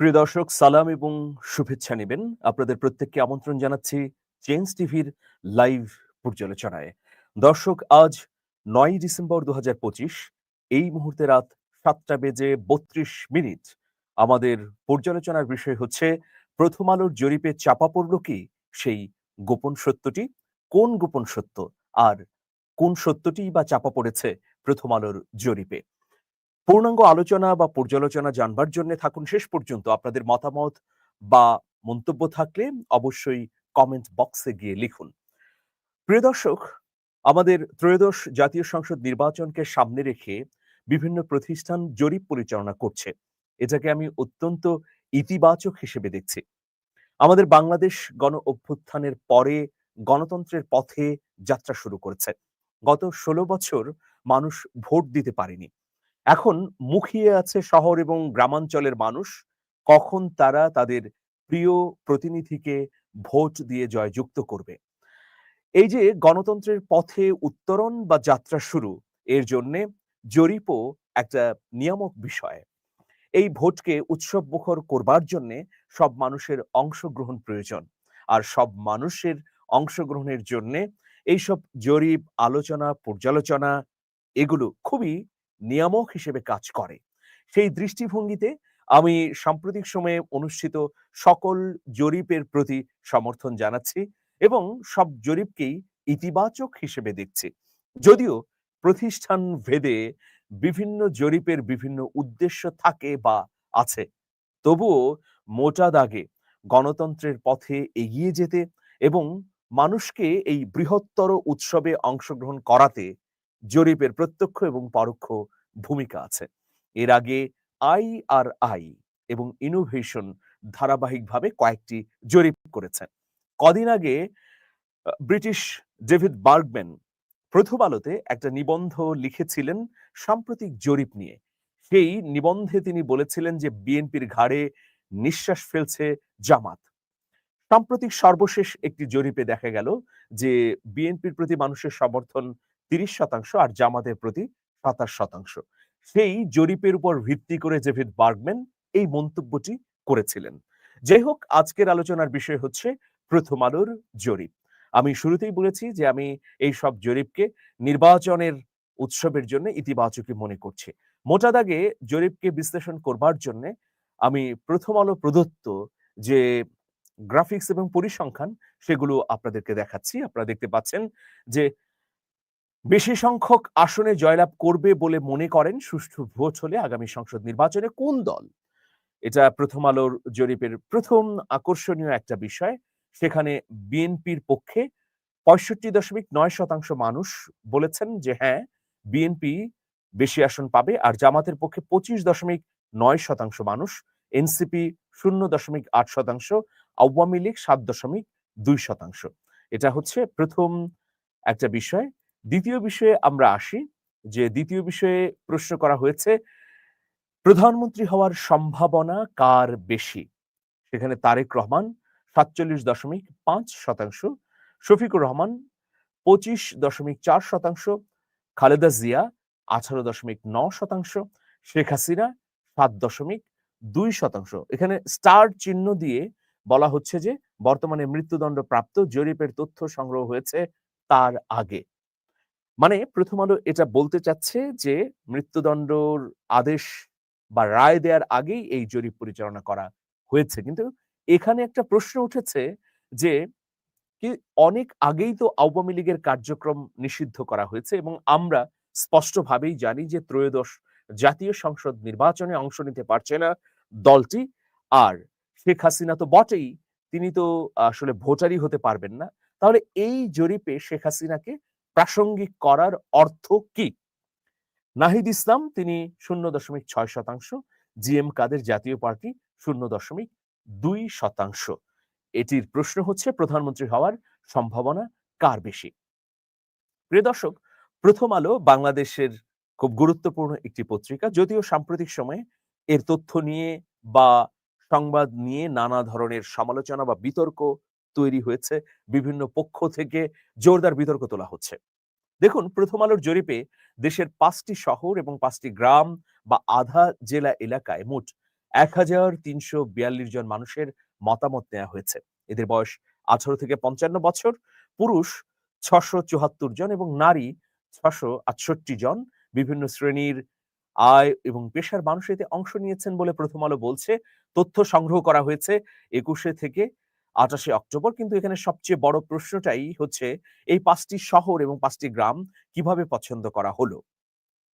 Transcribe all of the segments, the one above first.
প্রিয় দর্শক, সালাম এবং শুভেচ্ছা নেবেন। আপনাদের প্রত্যেককে আমন্ত্রণ জানাচ্ছি চেঞ্জ টিভির লাইভ পর্যালোচনায়। দর্শক, আজ নয় ডিসেম্বর দুহাজার পঁচিশ, এই মুহূর্তে রাত সাতটা বেজে বত্রিশ মিনিট। আমাদের পর্যালোচনার বিষয় হচ্ছে, প্রথম আলোর জরিপে চাপা পড়ল কি? সেই গোপন সত্যটি, কোন গোপন সত্য? আর কোন সত্যটি বা চাপা পড়েছে প্রথম আলোর জরিপে? পূর্ণাঙ্গ আলোচনা বা পর্যালোচনা জানবার জন্য থাকুন। শেষ পর্যন্ত আপনাদের মতামত বা মন্তব্য থাকলে অবশ্যই কমেন্ট বক্সে গিয়ে লিখুন। প্রিয় দর্শক, আমাদের ত্রয়োদশ জাতীয় সংসদ নির্বাচনকে সামনে রেখে বিভিন্ন প্রতিষ্ঠান জরিপ পরিচালনা করছে। এটাকে আমি অত্যন্ত ইতিবাচক হিসেবে দেখছি। আমাদের বাংলাদেশ গণ অভ্যুত্থানের পরে গণতন্ত্রের পথে যাত্রা শুরু করেছে। গত ষোলো বছর মানুষ ভোট দিতে পারেনি। এখন মুখিয়ে আছে শহর এবং গ্রামাঞ্চলের মানুষ, কখন তারা তাদের প্রিয় প্রতিনিধিকে ভোট দিয়ে জয়যুক্ত করবে। এই যে গণতন্ত্রের পথে উত্তরণ বা যাত্রা শুরু, এর জন্যে জরিপও একটা নিয়ামক বিষয়। এই ভোটকে উৎসব মুখর করবার জন্যে সব মানুষের অংশগ্রহণ প্রয়োজন, আর সব মানুষের অংশগ্রহণের জন্যে এইসব জরিপ, আলোচনা, পর্যালোচনা, এগুলো খুবই নিয়ামক হিসেবে কাজ করে। সেই দৃষ্টিভঙ্গিতে আমি সাম্প্রতিক সময়ে অনুষ্ঠিত সকল জরিপের প্রতি সমর্থন জানাচ্ছি এবং সব জরিপকেই ইতিবাচক হিসেবে দেখছি। যদিও প্রতিষ্ঠান ভেদে বিভিন্ন জরিপের বিভিন্ন উদ্দেশ্য থাকে বা আছে, তবুও মোটা দাগে গণতন্ত্রের পথে এগিয়ে যেতে এবং মানুষকে এই বৃহত্তর উৎসবে অংশগ্রহণ করাতে জরিপের প্রত্যক্ষ এবং পরোক্ষ ভূমিকা আছে। এর আগে আই আর আই এবং ইনোভেশন ধারাবাহিকভাবে কয়েকটি জরিপ করেছেন। কদিন আগে ব্রিটিশ ডেভিড বার্গম্যান প্রথম আলোতে একটা নিবন্ধ লিখেছিলেন সাম্প্রতিক জরিপ নিয়ে। সেই নিবন্ধে তিনি বলেছিলেন যে বিএনপির ঘাড়ে নিঃশ্বাস ফেলছে জামাত। সাম্প্রতিক সর্বশেষ একটি জরিপে দেখা গেল যে বিএনপির প্রতি মানুষের সমর্থন তিরিশ শতাংশ আর জামাতের প্রতি সাতাশ শতাংশ। সেই জরিপের উপর ভিত্তি করে জেভিড বার্গম্যান এই মন্তব্যটি করেছিলেন। যাই হোক, আজকের আলোচনার বিষয় হচ্ছে প্রথম আলোর জরিপ। আমি শুরুতেই বলেছি যে আমি এই সব জরিপকে নির্বাচনের উৎসবের জন্য ইতিবাচকই মনে করছি। মোটা দাগে জরিপকে বিশ্লেষণ করবার জন্য আমি প্রথম আলো প্রদত্ত যে গ্রাফিক্স এবং পরিসংখ্যান, সেগুলো আপনাদেরকে দেখাচ্ছি। আপনারা দেখতে পাচ্ছেন যে বেশি সংখ্যক আসনে জয়লাভ করবে বলে মনে করেন সুষ্ঠু ভোট হলে আগামী সংসদ নির্বাচনে কোন দল? এটা প্রথম আলোর জরিপের প্রথম আকর্ষণীয় একটা বিষয়। সেখানে বিএনপির পক্ষে পঁয়ষট্টি দশমিক নয় শতাংশ মানুষ বলেছেন যে হ্যাঁ বিএনপি বেশি আসন পাবে আর জামাতের পক্ষে পঁচিশ দশমিক নয় শতাংশ মানুষ, এনসিপি শূন্য দশমিক আট শতাংশ, আওয়ামী লীগ সাত দশমিক দুই শতাংশ। এটা হচ্ছে প্রথম একটা বিষয়। দ্বিতীয় বিষয়ে আমরা আসি, যে দ্বিতীয় বিষয়ে প্রশ্ন করা হয়েছে, প্রধানমন্ত্রী হওয়ার সম্ভাবনা কার বেশি? সেখানে তারেক রহমান সাতচল্লিশ দশমিক পাঁচ শতাংশ, শফিকুর রহমান পঁচিশ দশমিক চার শতাংশ, খালেদা জিয়া আঠারো দশমিক ন শতাংশ, শেখ হাসিনা সাত দশমিক দুই শতাংশ। এখানে স্টার চিহ্ন দিয়ে বলা হচ্ছে যে, বর্তমানে মৃত্যুদণ্ড প্রাপ্ত জরিপের তথ্য সংগ্রহ হয়েছে তার আগে। মানে প্রথম আলো এটা বলতে চাচ্ছে যে, মৃত্যুদণ্ডর আদেশ বা রায় দেওয়ার আগেই এই জরিপ পরিচালনা করা হয়েছে। কিন্তু এখানে একটা প্রশ্ন উঠেছে যে, কি অনেক আগেই তো আওয়ামী লীগের কার্যক্রম নিষিদ্ধ করা হয়েছে এবং আমরা স্পষ্টভাবেই জানি যে, ত্রয়োদশ জাতীয় সংসদ নির্বাচনে অংশ নিতে পারছে না দলটি। আর শেখ হাসিনা তো বটেই, তিনি তো আসলে ভোটারই হতে পারবেন না। তাহলে এই জরিপে শেখ হাসিনাকে প্রাসঙ্গিক করার অর্থ কি? নাহিদ ইসলাম, তিনি শূন্য দশমিক ছয় শতাংশ। জি এম কাদের জাতীয় পার্টি, শূন্য দশমিক দুই শতাংশ। এটির প্রশ্ন হচ্ছে, প্রধানমন্ত্রী হওয়ার সম্ভাবনা কার বেশি? প্রিয় দর্শক, প্রথম আলো বাংলাদেশের খুব গুরুত্বপূর্ণ একটি পত্রিকা, যদিও সাম্প্রতিক সময়ে এর তথ্য নিয়ে বা সংবাদ নিয়ে নানা ধরনের সমালোচনা বা বিতর্ক তৈরি হয়েছে, বিভিন্ন পক্ষ থেকে জোরদার বিতর্ক তোলা হচ্ছে। দেখুন, প্রথম আলোর জরিপে দেশের পাঁচটি শহর এবং পাঁচটি গ্রাম বা আধা জেলা এলাকায় মোট এক হাজার তিনশো বিয়াল্লিশ জন মানুষের মতামত নেওয়া হয়েছে। এদের বয়স আঠারো থেকে পঞ্চান্ন বছর, পুরুষ ছশো চুহাত্তর জন এবং নারী ছশো আটষট্টি জন। বিভিন্ন শ্রেণির আয় এবং পেশার মানুষ এতে অংশ নিয়েছেন বলে প্রথম আলো বলছে। তথ্য সংগ্রহ করা হয়েছে একুশে থেকে আঠাশে অক্টোবর, কিন্তু এখানে সবচেয়ে বড় প্রশ্নটাই হচ্ছে এই পাঁচটি শহর এবং পাঁচটি গ্রাম কীভাবে পছন্দ করা হলো।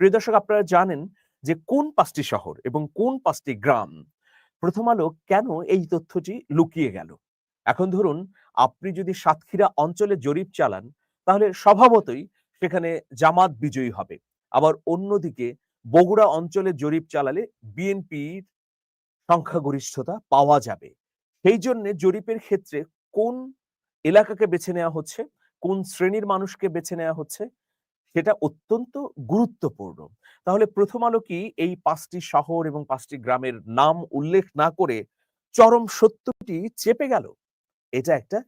প্রিয় দর্শক, আপনারা জানেন যে কোন পাঁচটি শহর এবং কোন পাঁচটি গ্রাম প্রথম আলো কেন এই তথ্যটি লুকিয়ে গেল? এখন ধরুন, আপনি যদি সাতক্ষীরা অঞ্চলে জরিপ চালান, তাহলে স্বভাবতই সেখানে জামাত বিজয়ী হবে। আবার অন্যদিকে বগুড়া অঞ্চলে জরিপ চালালে বিএনপির সংখ্যাগরিষ্ঠতা পাওয়া যাবে। সেই জন্য জরিপের ক্ষেত্রে কোন এলাকাকে বেছে নেওয়া হচ্ছে, কোন শ্রেণির মানুষকে বেছে নেওয়া হচ্ছে, সেটা অত্যন্ত গুরুত্বপূর্ণ। তাহলে প্রথম আলো কি এই পাঁচটি শহর এবং পাঁচটি গ্রামের নাম উল্লেখ না করে চরম সত্যটি চেপে গেল? এটা একটা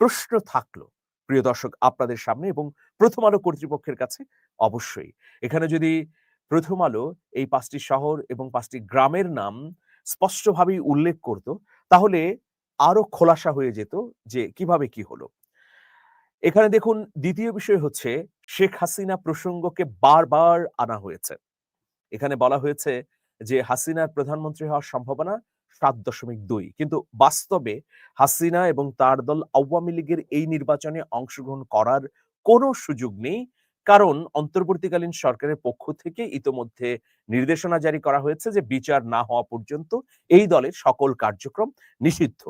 প্রশ্ন থাকল। প্রিয় দর্শক, আপনাদের সামনে এবং প্রথম আলো কর্তৃপক্ষের কাছে অবশ্যই। এখানে যদি প্রথম আলো এই পাঁচটি শহর এবং পাঁচটি গ্রামের নাম স্পষ্টভাবেই উল্লেখ করত, তাহলে আরও খোলাসা হয়ে যেত যে কীভাবে কি হলো। এখানে দেখুন, দ্বিতীয় বিষয় হচ্ছে শেখ হাসিনা প্রসঙ্গকে বারবার আনা হয়েছে। এখানে বলা হয়েছে যে হাসিনার প্রধানমন্ত্রী হওয়ার সম্ভাবনা সাত দশমিক দুই। কিন্তু বাস্তবে হাসিনা এবং তার দল আওয়ামী লীগের এই নির্বাচনে অংশগ্রহণ করার কোনো সুযোগ নেই। কারণ অন্তর্বর্তীকালীন সরকারের পক্ষ থেকে ইতোমধ্যে নির্দেশনা জারি করা হয়েছে যে বিচার না হওয়া পর্যন্ত এই দলের সকল কার্যক্রম নিষিদ্ধ।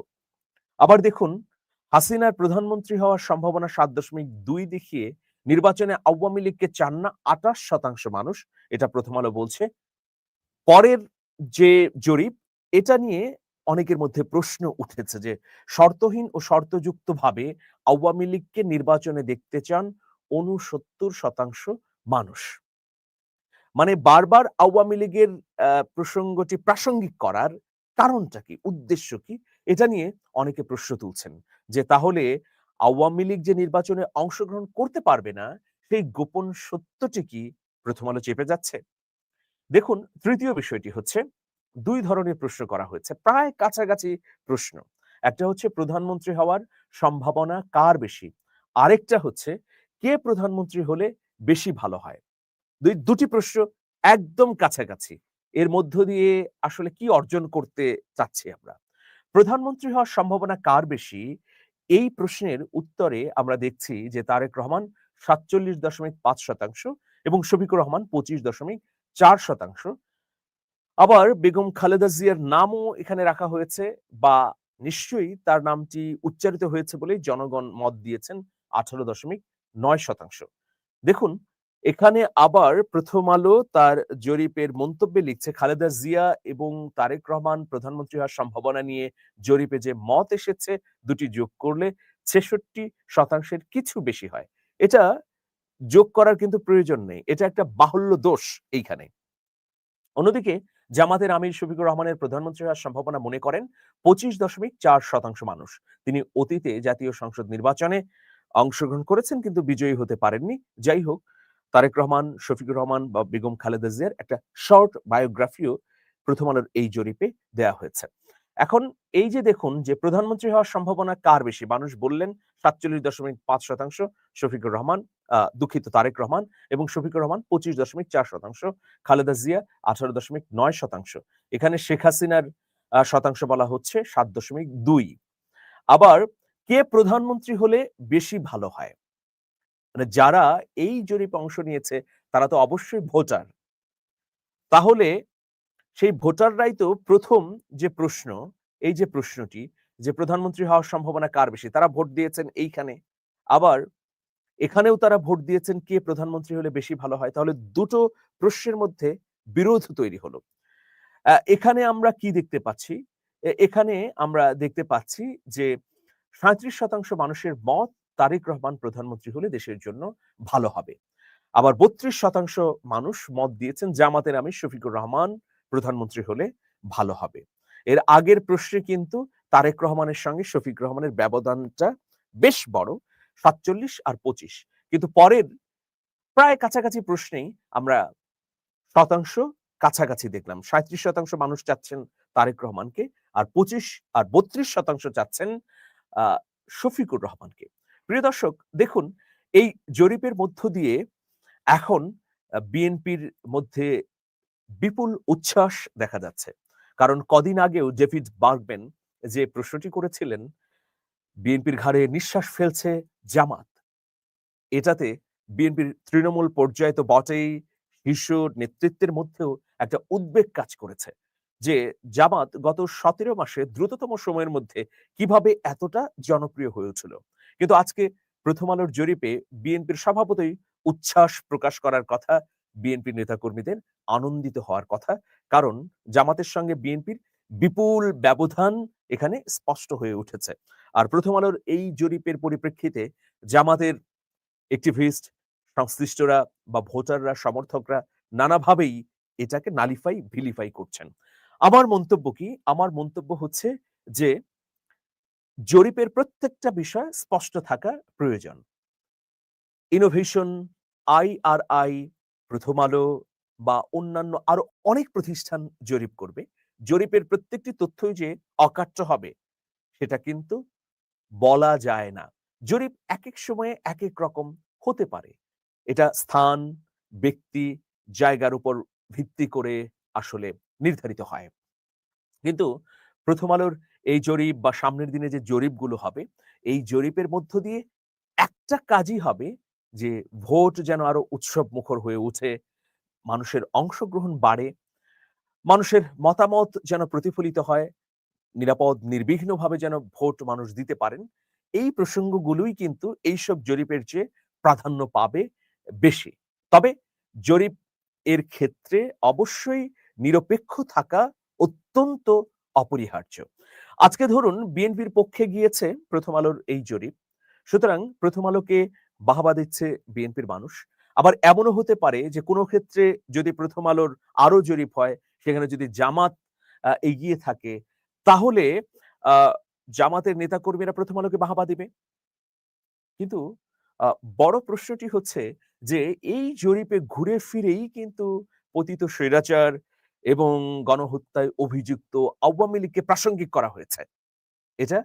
আবার দেখুন, হাসিনার প্রধানমন্ত্রী হওয়ার সম্ভাবনা সাত দশমিক দুই দেখিয়ে নির্বাচনে আওয়ামী লীগকে চান না আঠাশ শতাংশ মানুষ, এটা প্রথম আলো বলছে। পরের যে জরিপ, এটা নিয়ে অনেকের মধ্যে প্রশ্ন উঠেছে যে, শর্তহীন ও শর্তযুক্ত ভাবে আওয়ামী লীগকে নির্বাচনে দেখতে চান অনুসত্তর শতাংশ মানুষ। মানে বারবার আওয়ামী লীগের প্রসঙ্গটি প্রাসঙ্গিক করার কারণটা কি, উদ্দেশ্য কি? এটা নিয়ে অনেকে প্রশ্ন তুলছেন যে, তাহলে আওয়ামী লীগ যে নির্বাচনে অংশগ্রহণ করতে পারবে না, সেই গোপন সত্যটি কি প্রথম আলো চেপে যাচ্ছে? দেখুন, তৃতীয় বিষয়টি হচ্ছে, দুই ধরনের প্রশ্ন করা হয়েছে, প্রায় কাছাকাছি প্রশ্ন। একটা হচ্ছে, প্রধানমন্ত্রী হওয়ার সম্ভাবনা কার বেশি? আরেকটা হচ্ছে, কে প্রধানমন্ত্রী হলে বেশি ভালো হয়? দুই, দুটি প্রশ্ন একদম কাছাকাছি। এর মধ্য দিয়ে আসলে কি অর্জন করতে চাচ্ছি আমরা? প্রধানমন্ত্রী হওয়ার সম্ভাবনা কার বেশি? এই প্রশ্নের উত্তরে আমরা দেখছি যে তারেক রহমান সাতচল্লিশ দশমিক পাঁচ শতাংশ এবং শফিকুর রহমান পঁচিশ দশমিক চার শতাংশ। আবার বেগম খালেদা জিয়ার নামও এখানে রাখা হয়েছে বা নিশ্চয়ই তার নামটি উচ্চারিত হয়েছে বলেই জনগণ মত দিয়েছেন আঠারো দশমিক নয় শতাংশ। দেখুন এখানে আবার প্রথম আলো তার জরিপের মন্তব্যে লিখছে, খালেদা জিয়া এবং তারেক রহমান প্রধানমন্ত্রী হওয়ার সম্ভাবনা নিয়ে জরিপে যে মত এসেছে, দুটি যোগ করলে ছেষট্টি শতাংশের কিছু বেশি হয়। এটা যোগ করার কিন্তু প্রয়োজন নেই, এটা একটা বাহুল্য দোষ এইখানে। অন্যদিকে জামাতের আমির শফিকুর রহমানের প্রধানমন্ত্রী হওয়ার সম্ভাবনা মনে করেন, পঁচিশ দশমিক চার শতাংশ মানুষ। তিনি অতীতে জাতীয় সংসদ নির্বাচনে অংশগ্রহণ করেছেন কিন্তু বিজয়ী হতে পারেননি। যাই হোক তারেক রহমান, শফিকুর রহমান বা বেগম খালেদা জিয়ার একটা শর্ট বায়োগ্রাফিও প্রথম আলোর এই জরিপে দেয়া হয়েছে। এখন এই যে দেখুন যে প্রধানমন্ত্রী হওয়ার সম্ভাবনা কার বেশি? মানুষ বললেন সাতচল্লিশ দশমিক পাঁচ শতাংশ শফিকুর রহমান দুঃখিত তারেক রহমান এবং শফিকুর রহমান পঁচিশ দশমিক চার শতাংশ, খালেদা জিয়া আঠারো দশমিক নয় শতাংশ। এখানে শেখ হাসিনার শতাংশ বলা হচ্ছে সাত দশমিক দুই। আবার কে প্রধানমন্ত্রী হলে বেশি ভালো হয়? মানে যারা এই জরিপে অংশ নিয়েছে, তারা তো অবশ্যই ভোটার। তাহলে সেই ভোটাররাই তো প্রথম যে প্রশ্ন, এই যে প্রশ্নটি যে প্রধানমন্ত্রী হওয়ার সম্ভাবনা কার বেশি? তারা ভোট দিয়েছেন এইখানে। আবার এখানেও তারা ভোট দিয়েছেন কে প্রধানমন্ত্রী হলে বেশি ভালো হয়? তাহলে দুটো প্রশ্নের মধ্যে বিরোধ তৈরি হলো। এখানে আমরা কি দেখতে পাচ্ছি? এখানে আমরা দেখতে পাচ্ছি যে সাঁত্রিশ শতাংশ মানুষের মত তারেক রহমান প্রধানমন্ত্রী হলে দেশের জন্য ভালো হবে। আবার বত্রিশ শতাংশ মানুষ মত দিয়েছেন জামাতের আমি শফিকুর রহমান প্রধানমন্ত্রী হলে ভালো হবে। এর আগের প্রশ্নে কিন্তু তারেক রহমানের সঙ্গে শফিক রহমানের ব্যবধানটা বেশ বড় সাতচল্লিশ আর পঁচিশ। কিন্তু পরের প্রায় কাছাকাছি প্রশ্নেই আমরা শতাংশ কাছাকাছি দেখলাম। সাঁত্রিশ শতাংশ মানুষ চাচ্ছেন তারেক রহমানকে আর পঁচিশ আর বত্রিশ শতাংশ চাচ্ছেন আহ, শফিকুর রহমানকে। প্রিয় দর্শক, দেখুন, এই জরিপের মধ্য দিয়ে এখন বিএনপির মধ্যে বিপুল উচ্ছ্বাস দেখা যাচ্ছে। কারণ কদিন আগেও ডেভিড বার্গবেন যে প্রশ্নটি করেছিলেন, বিএনপির ঘাড়ে নিঃশ্বাস ফেলছে জামাত। এটাতে বিএনপির তৃণমূল পর্যায়ে তো বটেই শীর্ষ নেতৃত্বের মধ্যেও একটা উদ্বেগ কাজ করেছে যে জামাত গত সতেরো মাসে দ্রুততম সময়ের মধ্যে কীভাবে এতটা জনপ্রিয় হয়েছিল। কিন্তু আজকে প্রথম আলোর জরিপে বিএনপির স্বভাবতই উচ্ছ্বাস প্রকাশ করার কথা বিএনপির নেতাকর্মীদের আনন্দিত হওয়ার কথা। কারণ জামাতের সঙ্গে বিএনপির বিপুল ব্যবধান এখানে স্পষ্ট হয়ে উঠেছে। আর প্রথম আলোর এই জরিপের পরিপ্রেক্ষিতে জামাতের একটিভিস্ট সংশ্লিষ্টরা বা ভোটাররা, সমর্থকরা নানাভাবেই এটাকে নালিফাই ভিলিফাই করছেন। আমার মন্তব্য কি? আমার মন্তব্য হচ্ছে যে জরিপের প্রত্যেকটা বিষয় স্পষ্ট থাকা প্রয়োজন। ইনোভেশন আইআরআই প্রথম আলো বা অন্যান্য আরও অনেক প্রতিষ্ঠান জরিপ করবে। জরিপের প্রত্যেকটি তথ্যই যে অকাট্য হবে, সেটা কিন্তু বলা যায় না। জরিপ এক এক সময়ে এক এক রকম হতে পারে। এটা স্থান, ব্যক্তি, জায়গার উপর ভিত্তি করে আসলে নির্ধারিত হয়। কিন্তু প্রথম আলোর এই জরিপ বা সামনের দিনে যে জরিপগুলো হবে, এই জরিপের মধ্য দিয়ে একটা কাজই হবে যে ভোট যেন আরও উৎসব মুখর হয়ে উঠে, মানুষের অংশগ্রহণ বাড়ে, মানুষের মতামত যেন প্রতিফলিত হয়, নিরাপদ, নির্বিঘ্নভাবে যেন ভোট মানুষ দিতে পারেন, এই প্রসঙ্গগুলোই কিন্তু এইসব জরিপের চেয়ে প্রাধান্য পাবে বেশি। তবে জরিপ এর ক্ষেত্রে অবশ্যই নিরপেক্ষ থাকা অত্যন্ত অপরিহার্য। আজকে ধরুন বিএনপির পক্ষে গিয়েছে প্রথম আলোর এই জরিপ। সুতরাং প্রথম আলোকে বাহবা দিচ্ছে বিএনপির মানুষ। আবার এমনও হতে পারে যে কোনো ক্ষেত্রে যদি প্রথম আলোর আরও জরিপ হয়, সেখানে যদি জামাত এগিয়ে থাকে, তাহলে জামাতের নেতাকর্মীরা প্রথম আলোকে বাহবা দিবে। কিন্তু বড় প্রশ্নটি হচ্ছে যে এই জরিপে ঘুরে ফিরেই কিন্তু পতিত স্বৈরাচার এবং গণহত্যায় অভিযুক্ত আওয়ামী লীগকে প্রাসঙ্গিক করা হয়েছে। এটা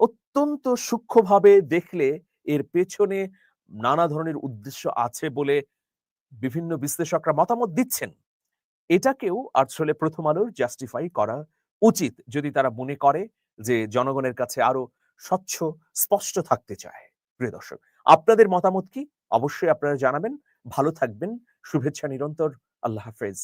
অত্যন্ত সূক্ষ্মভাবে দেখলে এর পেছনে নানা ধরনের উদ্দেশ্য আছে বলে বিভিন্ন বিশ্লেষকরা মতামত দিচ্ছেন। এটাকেও আসলে প্রথম আলোর জাস্টিফাই করা উচিত যদি তারা মনে করে যে জনগণের কাছে আরও স্বচ্ছ, স্পষ্ট থাকতে চায়। প্রিয় দর্শক, আপনাদের মতামত কি? অবশ্যই আপনারা জানাবেন। ভালো থাকবেন। শুভেচ্ছা নিরন্তর। আল্লাহ হাফেজ।